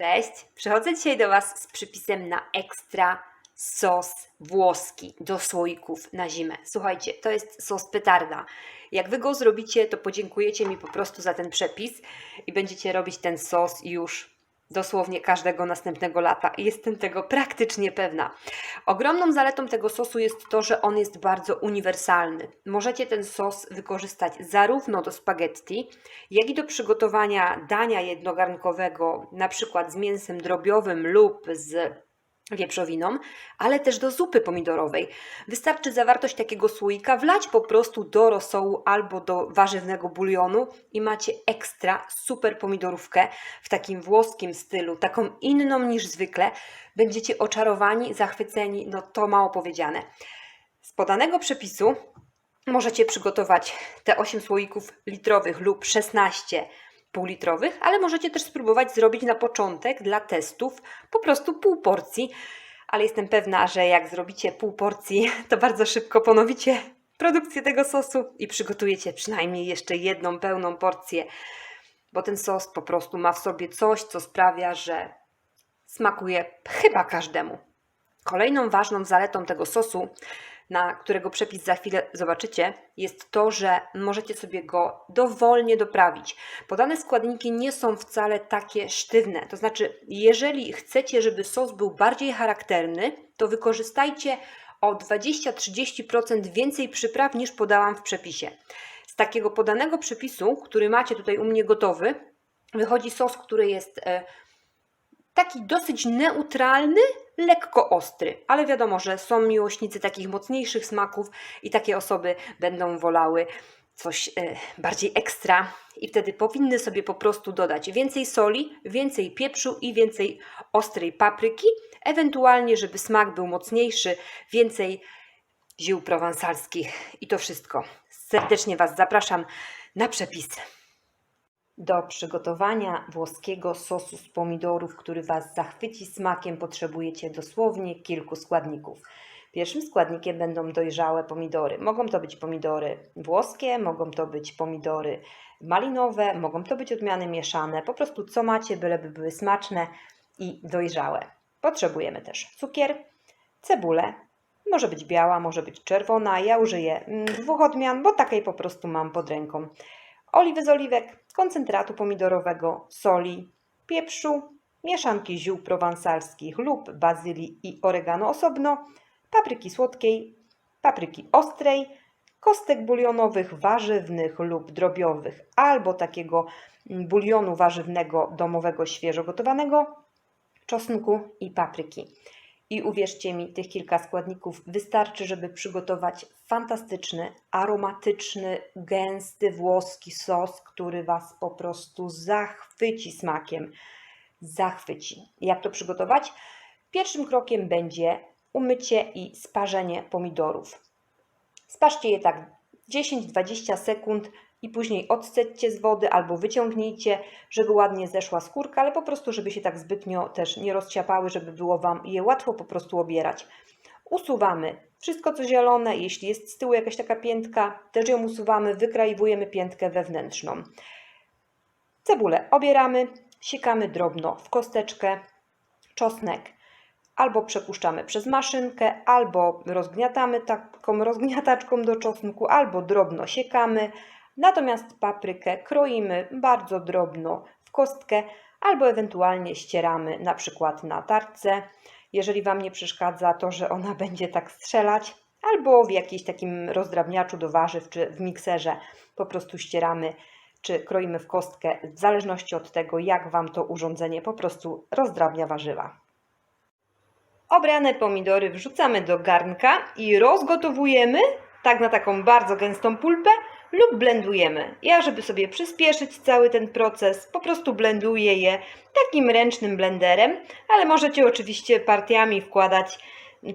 Cześć! Przychodzę dzisiaj do Was z przypisem na ekstra sos włoski do słoików na zimę. Słuchajcie, to jest sos petarda. Jak Wy go zrobicie, to podziękujecie mi po prostu za ten przepis i będziecie robić ten sos już dosłownie każdego następnego lata. Jestem tego praktycznie pewna. Ogromną zaletą tego sosu jest to, że on jest bardzo uniwersalny. Możecie ten sos wykorzystać zarówno do spaghetti, jak i do przygotowania dania jednogarnkowego, na przykład z mięsem drobiowym lub z wieprzowiną, ale też do zupy pomidorowej. Wystarczy zawartość takiego słoika wlać po prostu do rosołu albo do warzywnego bulionu i macie ekstra super pomidorówkę w takim włoskim stylu, taką inną niż zwykle. Będziecie oczarowani, zachwyceni, no to mało powiedziane. Z podanego przepisu możecie przygotować te 8 słoików litrowych lub 16 półlitrowych, ale możecie też spróbować zrobić na początek dla testów po prostu pół porcji. Ale jestem pewna, że jak zrobicie pół porcji, to bardzo szybko ponowicie produkcję tego sosu i przygotujecie przynajmniej jeszcze jedną pełną porcję, bo ten sos po prostu ma w sobie coś, co sprawia, że smakuje chyba każdemu. Kolejną ważną zaletą tego sosu, na którego przepis za chwilę zobaczycie, jest to, że możecie sobie go dowolnie doprawić. Podane składniki nie są wcale takie sztywne. To znaczy, jeżeli chcecie, żeby sos był bardziej charakterny, to wykorzystajcie o 20-30% więcej przypraw niż podałam w przepisie. Z takiego podanego przepisu, który macie tutaj u mnie gotowy, wychodzi sos, który jest e, taki dosyć neutralny, lekko ostry, ale wiadomo, że są miłośnicy takich mocniejszych smaków i takie osoby będą wolały coś e, bardziej ekstra i wtedy powinny sobie po prostu dodać więcej soli, więcej pieprzu i więcej ostrej papryki, ewentualnie, żeby smak był mocniejszy, więcej ziół prowansalskich i to wszystko. Serdecznie Was zapraszam na przepis. Do przygotowania włoskiego sosu z pomidorów, który Was zachwyci smakiem, potrzebujecie dosłownie kilku składników. Pierwszym składnikiem będą dojrzałe pomidory. Mogą to być pomidory włoskie, mogą to być pomidory malinowe, mogą to być odmiany mieszane. Po prostu co macie, byleby były smaczne i dojrzałe. Potrzebujemy też cukier, cebulę, może być biała, może być czerwona. Ja użyję mm, dwóch odmian, bo takiej po prostu mam pod ręką oliwy z oliwek, koncentratu pomidorowego, soli, pieprzu, mieszanki ziół prowansalskich lub bazylii i oregano osobno, papryki słodkiej, papryki ostrej, kostek bulionowych, warzywnych lub drobiowych, albo takiego bulionu warzywnego domowego świeżo gotowanego, czosnku i papryki. I uwierzcie mi, tych kilka składników wystarczy, żeby przygotować fantastyczny, aromatyczny, gęsty włoski sos, który Was po prostu zachwyci smakiem. Zachwyci. Jak to przygotować? Pierwszym krokiem będzie umycie i sparzenie pomidorów. Sparzcie je tak 10-20 sekund i później odcećcie z wody albo wyciągnijcie, żeby ładnie zeszła skórka, ale po prostu, żeby się tak zbytnio też nie rozciapały, żeby było Wam je łatwo po prostu obierać. Usuwamy wszystko co zielone, jeśli jest z tyłu jakaś taka piętka, też ją usuwamy, wykraiwujemy piętkę wewnętrzną. Cebulę obieramy, siekamy drobno w kosteczkę, czosnek albo przepuszczamy przez maszynkę, albo rozgniatamy taką rozgniataczką do czosnku, albo drobno siekamy, Natomiast paprykę kroimy bardzo drobno w kostkę albo ewentualnie ścieramy na przykład na tarce, jeżeli Wam nie przeszkadza to, że ona będzie tak strzelać, albo w jakimś takim rozdrabniaczu do warzyw czy w mikserze po prostu ścieramy czy kroimy w kostkę, w zależności od tego, jak Wam to urządzenie po prostu rozdrabnia warzywa. Obrane pomidory wrzucamy do garnka i rozgotowujemy tak na taką bardzo gęstą pulpę lub blendujemy. Ja, żeby sobie przyspieszyć cały ten proces, po prostu blenduję je takim ręcznym blenderem, ale możecie oczywiście partiami wkładać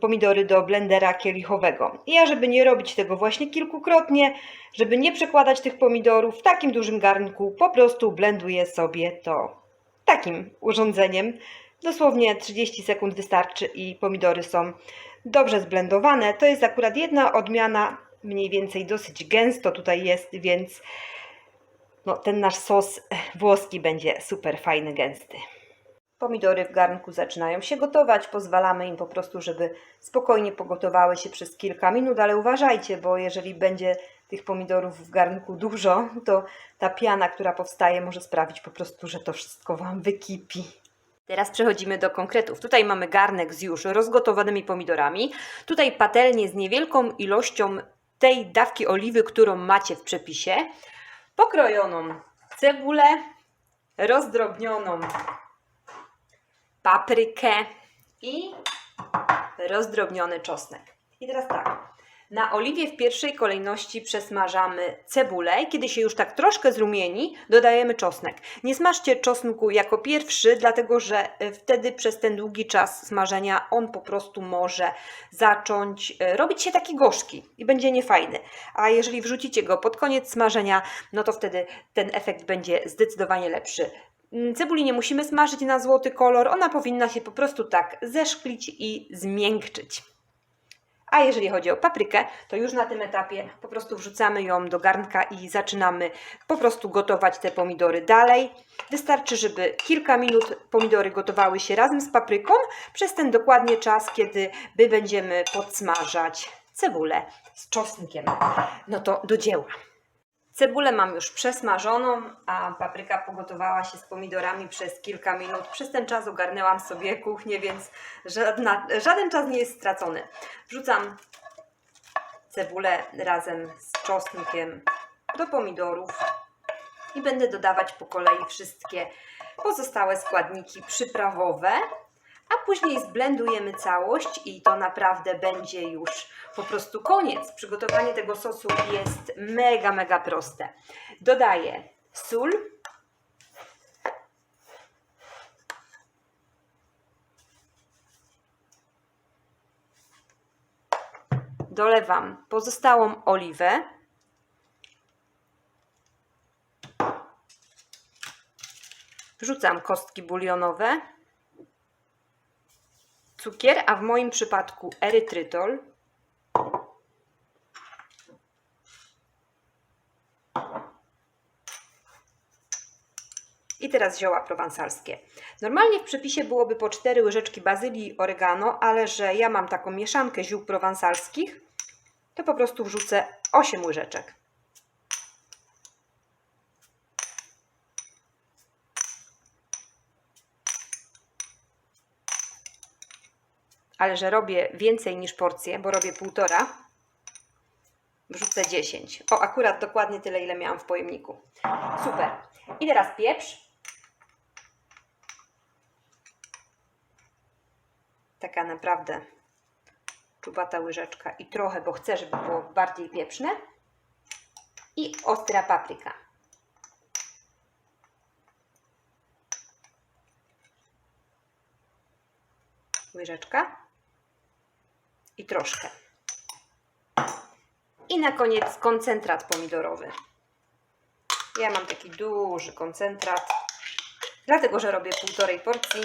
pomidory do blendera kielichowego. Ja, żeby nie robić tego właśnie kilkukrotnie, żeby nie przekładać tych pomidorów w takim dużym garnku, po prostu blenduję sobie to takim urządzeniem. Dosłownie 30 sekund wystarczy i pomidory są dobrze zblendowane. To jest akurat jedna odmiana mniej więcej dosyć gęsto tutaj jest, więc no, ten nasz sos włoski będzie super fajny, gęsty. Pomidory w garnku zaczynają się gotować. Pozwalamy im po prostu, żeby spokojnie pogotowały się przez kilka minut, ale uważajcie, bo jeżeli będzie tych pomidorów w garnku dużo, to ta piana, która powstaje, może sprawić po prostu, że to wszystko Wam wykipi. Teraz przechodzimy do konkretów. Tutaj mamy garnek z już rozgotowanymi pomidorami. Tutaj patelnię z niewielką ilością tej dawki oliwy, którą macie w przepisie. Pokrojoną cebulę, rozdrobnioną paprykę i rozdrobniony czosnek. I teraz tak. Na oliwie w pierwszej kolejności przesmażamy cebulę kiedy się już tak troszkę zrumieni, dodajemy czosnek. Nie smażcie czosnku jako pierwszy, dlatego że e, wtedy przez ten długi czas smażenia on po prostu może zacząć e, robić się taki gorzki i będzie niefajny. A jeżeli wrzucicie go pod koniec smażenia, no to wtedy ten efekt będzie zdecydowanie lepszy. Mm, Cebuli nie musimy smażyć na złoty kolor, ona powinna się po prostu tak zeszklić i zmiękczyć. A jeżeli chodzi o paprykę, to już na tym etapie po prostu wrzucamy ją do garnka i zaczynamy po prostu gotować te pomidory dalej. Wystarczy, żeby kilka minut pomidory gotowały się razem z papryką przez ten dokładnie czas, kiedy my będziemy podsmażać cebulę z czosnkiem. No to do dzieła. Cebulę mam już przesmażoną, a papryka pogotowała się z pomidorami przez kilka minut. Przez ten czas ogarnęłam sobie kuchnię, więc żadna, żaden czas nie jest stracony. Wrzucam cebulę razem z czosnkiem do pomidorów i będę dodawać po kolei wszystkie pozostałe składniki przyprawowe, a później zblendujemy całość i to naprawdę będzie już po prostu koniec. Przygotowanie tego sosu jest mega, mega proste. Dodaję sól, dolewam pozostałą oliwę. Wrzucam kostki bulionowe, cukier, a w moim przypadku erytrytol. I teraz zioła prowansalskie. Normalnie w przepisie byłoby po 4 łyżeczki bazylii oregano, ale że ja mam taką mieszankę ziół prowansalskich, to po prostu wrzucę 8 łyżeczek. Ale że robię więcej niż porcję, bo robię półtora, wrzucę 10. O, akurat dokładnie tyle, ile miałam w pojemniku. Super. I teraz pieprz. Taka naprawdę czubata łyżeczka i trochę, bo chcę, żeby było bardziej pieprzne. I ostra papryka. Łyżeczka i troszkę. I na koniec koncentrat pomidorowy. Ja mam taki duży koncentrat, dlatego że robię półtorej porcji.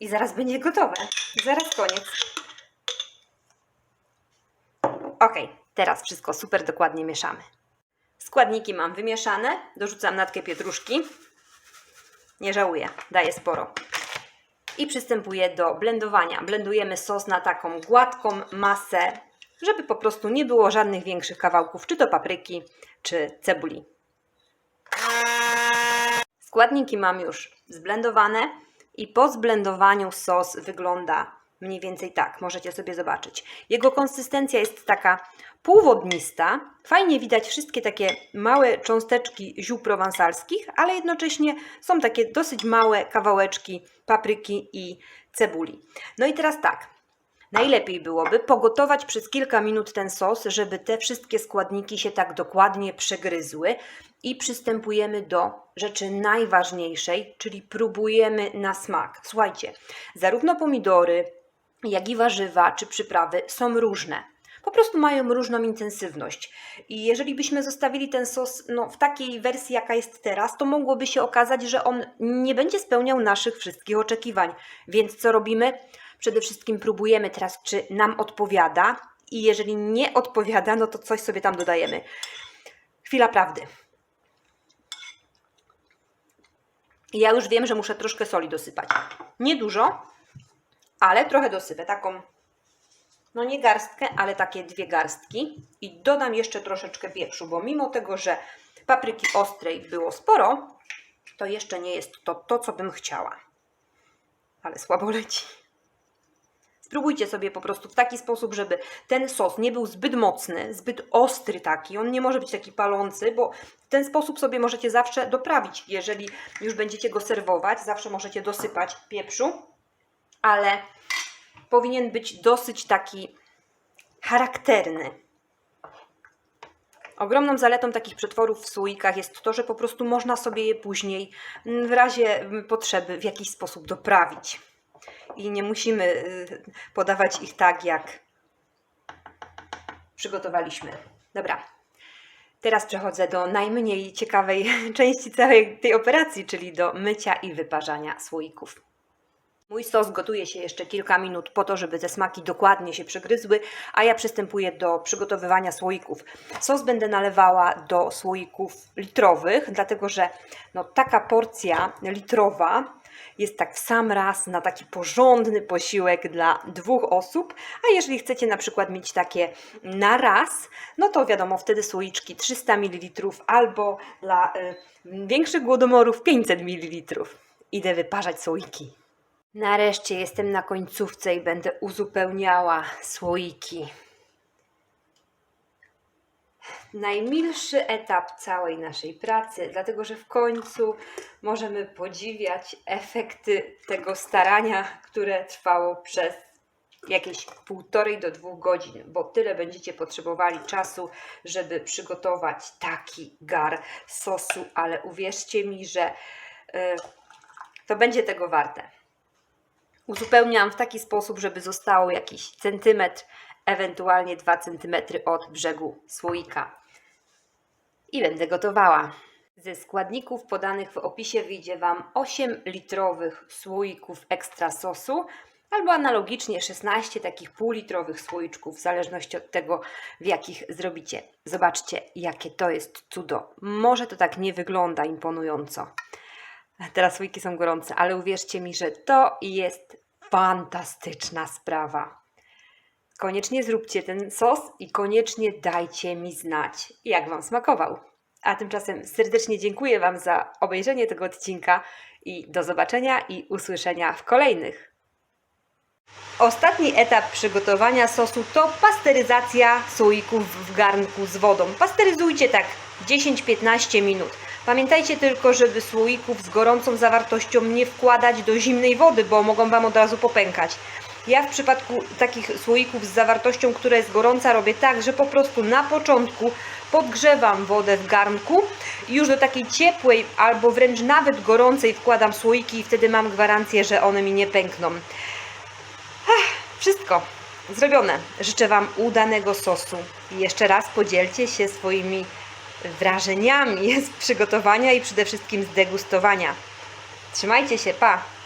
I zaraz będzie gotowe. Zaraz koniec. Ok, teraz wszystko super dokładnie mieszamy. Składniki mam wymieszane. Dorzucam natkę pietruszki. Nie żałuję, daję sporo. I przystępuję do blendowania. Blendujemy sos na taką gładką masę, żeby po prostu nie było żadnych większych kawałków, czy to papryki, czy cebuli. Składniki mam już zblendowane i po zblendowaniu sos wygląda mniej więcej tak. Możecie sobie zobaczyć. Jego konsystencja jest taka półwodnista. Fajnie widać wszystkie takie małe cząsteczki ziół prowansalskich, ale jednocześnie są takie dosyć małe kawałeczki papryki i cebuli. No i teraz tak. Najlepiej byłoby pogotować przez kilka minut ten sos, żeby te wszystkie składniki się tak dokładnie przegryzły i przystępujemy do rzeczy najważniejszej, czyli próbujemy na smak. Słuchajcie, zarówno pomidory, jak i warzywa czy przyprawy są różne. Po prostu mają różną intensywność. I jeżeli byśmy zostawili ten sos no, w takiej wersji, jaka jest teraz, to mogłoby się okazać, że on nie będzie spełniał naszych wszystkich oczekiwań. Więc co robimy? Przede wszystkim próbujemy teraz, czy nam odpowiada, i jeżeli nie odpowiada, no to coś sobie tam dodajemy. chwila prawdy. Ja już wiem, że muszę troszkę soli dosypać. Nie dużo, ale trochę dosypę. Taką, no nie garstkę, ale takie dwie garstki. I dodam jeszcze troszeczkę pieprzu, bo mimo tego, że papryki ostrej było sporo, to jeszcze nie jest to, to co bym chciała. Ale słabo leci. Spróbujcie sobie po prostu w taki sposób, żeby ten sos nie był zbyt mocny, zbyt ostry taki. On nie może być taki palący, bo w ten sposób sobie możecie zawsze doprawić. Jeżeli już będziecie go serwować, zawsze możecie dosypać pieprzu, ale powinien być dosyć taki charakterny. Ogromną zaletą takich przetworów w słoikach jest to, że po prostu można sobie je później w razie potrzeby w jakiś sposób doprawić. I nie musimy y, podawać ich tak, jak przygotowaliśmy. Dobra. Teraz przechodzę do najmniej ciekawej części całej tej operacji, czyli do mycia i wyparzania słoików. Mój sos gotuje się jeszcze kilka minut po to, żeby te smaki dokładnie się przegryzły, a ja przystępuję do przygotowywania słoików. Sos będę nalewała do słoików litrowych, dlatego że no, taka porcja litrowa jest tak w sam raz na taki porządny posiłek dla dwóch osób, a jeżeli chcecie na przykład mieć takie na raz, no to wiadomo, wtedy słoiczki 300 ml albo dla y, większych głodomorów 500 ml. Idę wyparzać słoiki. Nareszcie jestem na końcówce i będę uzupełniała słoiki. Najmilszy etap całej naszej pracy, dlatego że w końcu możemy podziwiać efekty tego starania, które trwało przez jakieś półtorej do dwóch godzin, bo tyle będziecie potrzebowali czasu, żeby przygotować taki gar sosu, ale uwierzcie mi, że y, to będzie tego warte uzupełniam w taki sposób, żeby zostało jakiś centymetr, ewentualnie 2 centymetry od brzegu słoika. I będę gotowała. Ze składników podanych w opisie wyjdzie Wam 8 litrowych słoików ekstra sosu, albo analogicznie 16 takich półlitrowych słoiczków, w zależności od tego, w jakich zrobicie. Zobaczcie, jakie to jest cudo. Może to tak nie wygląda imponująco. Teraz słoiki są gorące, ale uwierzcie mi, że to jest fantastyczna sprawa. Koniecznie zróbcie ten sos i koniecznie dajcie mi znać, jak Wam smakował. A tymczasem serdecznie dziękuję Wam za obejrzenie tego odcinka i do zobaczenia i usłyszenia w kolejnych. Ostatni etap przygotowania sosu to pasteryzacja słoików w garnku z wodą. Pasteryzujcie tak 10-15 minut. Pamiętajcie tylko, żeby słoików z gorącą zawartością nie wkładać do zimnej wody, bo mogą Wam od razu popękać. Ja w przypadku takich słoików z zawartością, która jest gorąca, robię tak, że po prostu na początku podgrzewam wodę w garnku i już do takiej ciepłej albo wręcz nawet gorącej wkładam słoiki i wtedy mam gwarancję, że one mi nie pękną. Ach, wszystko zrobione. Życzę Wam udanego sosu. Jeszcze raz podzielcie się swoimi wrażeniami z przygotowania i przede wszystkim z degustowania. Trzymajcie się, pa!